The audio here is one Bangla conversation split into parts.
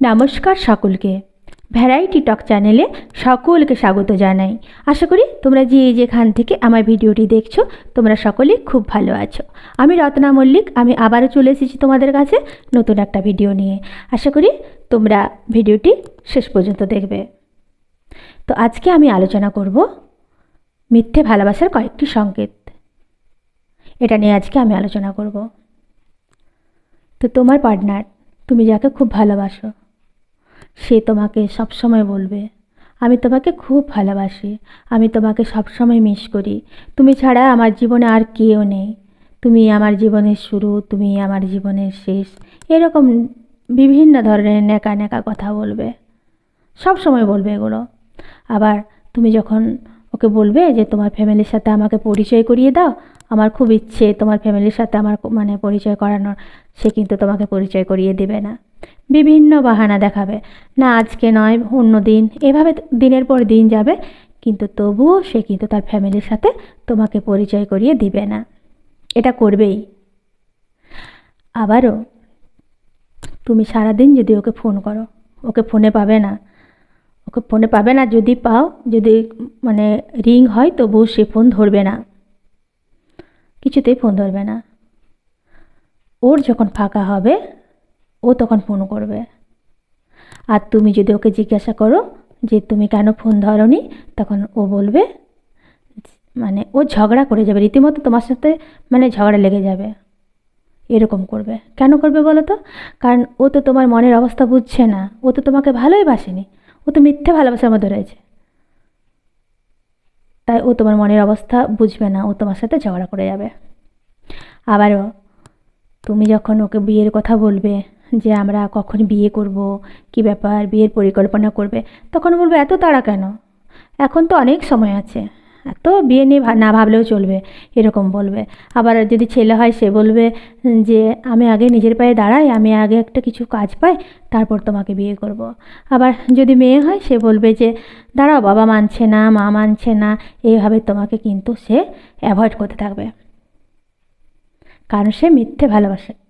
নমস্কার সকলকে। ভ্যারাইটি টক চ্যানেলে সকলকে স্বাগত জানাই। আশা করি তোমরা যে যেখান থেকে আমার ভিডিওটি দেখছ, তোমরা সকলে খুব ভালো আছো। আমি রত্না মল্লিক, আমি আবারও চলে এসেছি তোমাদের কাছে নতুন একটা ভিডিও নিয়ে। আশা করি তোমরা ভিডিওটি শেষ পর্যন্ত দেখবে। তো আজকে আমি আলোচনা করব মিথ্যে ভালোবাসার কয়েকটি সংকেত। এটা নিয়ে আজকে আমি আলোচনা করব। তো তোমার পার্টনার তুমি যাকে খুব ভালোবাসো সে তোমাকে সবসময় বলবে। আমি তোমাকে খুব ভালোবাসি। আমি তোমাকে সবসময় মিস করি। তুমি ছাড়া আমার জীবনে আর কেউ নেই। তুমি আমার জীবনের শুরু, তুমি আমার জীবনের শেষ। এরকম বিভিন্ন ধরনের নেকা নেকা কথা বলবে। সব সময় বলবে এগুলো। আবার তুমি যখন ওকে বলবে যে, তোমার ফ্যামিলির সাথে আমাকে পরিচয় করিয়ে দাও। আমার খুব ইচ্ছে তোমার ফ্যামিলির সাথে আমার মানে পরিচয় করানোর। সে কিন্তু তোমাকে পরিচয় করিয়ে দেবে না। বিভিন্ন বাহানা দেখাবে। না আজকে নয়, অন্য দিন। এভাবে দিনের পর দিন যাবে, কিন্তু তবুও সে কিন্তু তার ফ্যামিলির সাথে তোমাকে পরিচয় করিয়ে দিবে না। এটা করবেই। আবারও, তুমি সারাদিন যদি ওকে ফোন করো, ওকে ফোনে পাবে না। ওকে ফোনে পাবে না যদি পাও, যদি মানে রিং হয়, তবুও সে ফোন ধরবে না। কিছুতেই ফোন ধরবে না। ওর যখন ফাঁকা হবে ও তখন ফোন করবে। আর তুমি যদি ওকে জিজ্ঞাসা করো যে তুমি কেন ফোন ধরনি, তখন ও বলবে মানে ও ঝগড়া করে যাবে। রীতিমতো তোমার সাথে মানে ঝগড়া লেগে যাবে। এরকম করবে। কেন করবে বলো তো? কারণ ও তো তোমার মনের অবস্থা বুঝছে না। ও তো তোমাকে ভালোই বাসেনি ও তো মিথ্যে ভালোবাসার মধ্যে রয়েছে। তাই ও তোমার মনের অবস্থা বুঝবে না। ও তোমার সাথে ঝগড়া করে যাবে। আবারও, তুমি যখন ওকে বিয়ের কথা বলবে যে আমরা কখন বিয়ে করব, কি ব্যাপার, বিয়ের পরিকল্পনা করবে, তখন বলবে, এত তাড়া কেন? এখন তো অনেক সময় আছে। এত বিয়ে নিয়ে না ভাবলেও চলবে। এরকম বলবে। আবার যদি ছেলে হয়, সে বলবে, যে আমি আগে নিজের পায়ে দাঁড়াই, আমি আগে একটা কিছু কাজ পাই, তারপর তোমাকে বিয়ে করব। আবার যদি মেয়ে হয়, সে বলবে যে, দাঁড়াও, বাবা মানছে না, মা মানছে না, এইভাবে তোমাকে কিন্তু সে অ্যাভয়েড করতে থাকবে। কারণ সে মিথ্যে ভালোবাসে।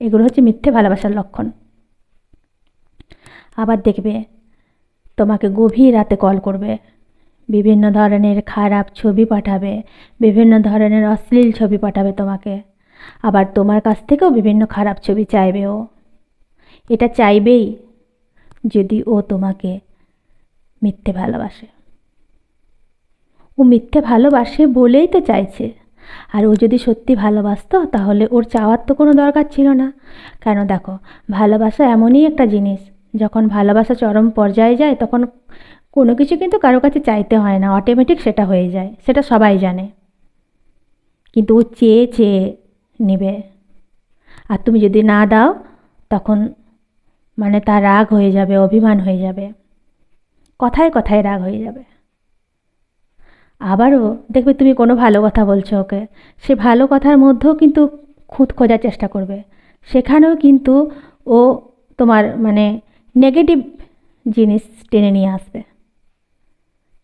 এগুলো হচ্ছে মিথ্যে ভালোবাসার লক্ষণ। আবার দেখবে, তোমাকে গভীর রাতে কল করবে, বিভিন্ন ধরনের খারাপ ছবি পাঠাবে, বিভিন্ন ধরনের অশ্লীল ছবি পাঠাবে তোমাকে। আবার তোমার কাছ থেকেও বিভিন্ন খারাপ ছবি চাইবে ও এটা চাইবেই যদি ও তোমাকে মিথ্যে ভালোবাসে। ও মিথ্যে ভালোবাসে বলেই তো চাইছে। আর ও যদি সত্যি ভালোবাসতো, তাহলে ওর চাওয়ার তো কোনো দরকার ছিল না। কেন দেখো, ভালোবাসা এমনই একটা জিনিস, যখন ভালোবাসা চরম পর্যায়ে যায়, তখন কোনো কিছু কিন্তু কারও কাছে চাইতে হয় না অটোমেটিক সেটা হয়ে যায়, সেটা সবাই জানে। কিন্তু ও চেয়ে চেয়ে নেবে। আর তুমি যদি না দাও, তখন মানে তার রাগ হয়ে যাবে, অভিমান হয়ে যাবে। কথায় কথায় রাগ হয়ে যাবে। আবারও দেখবে তুমি কোনো ভালো কথা বলছো ওকে। সে ভালো কথার মধ্যেও কিন্তু খুঁত খোঁজার চেষ্টা করবে। সেখানেও কিন্তু ও তোমার মানে নেগেটিভ জিনিস টেনে নিয়ে আসবে।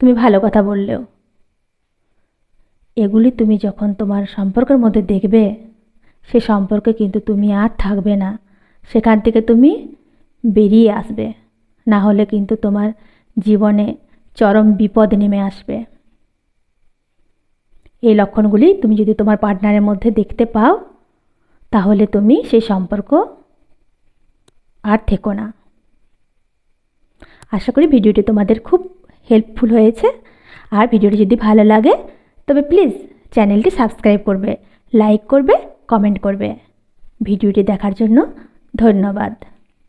তুমি ভালো কথা বললেও। এগুলি তুমি যখন তোমার সম্পর্কের মধ্যে দেখবে, সে সম্পর্কে কিন্তু তুমি আর থাকবে না। সেখান থেকে তুমি বেরিয়ে আসবে। না হলে কিন্তু তোমার জীবনে চরম বিপদ নেমে আসবে। এই লক্ষণগুলি তুমি যদি তোমার পার্টনারের মধ্যে দেখতে পাও, তাহলে তুমি সেই সম্পর্ক আর থেকো না। আশা করি ভিডিওটি তোমাদের খুব হেল্পফুল হয়েছে। আর ভিডিওটি যদি ভালো লাগে, তবে প্লিজ চ্যানেলটি সাবস্ক্রাইব করবে লাইক করবে কমেন্ট করবে। ভিডিওটি দেখার জন্য ধন্যবাদ।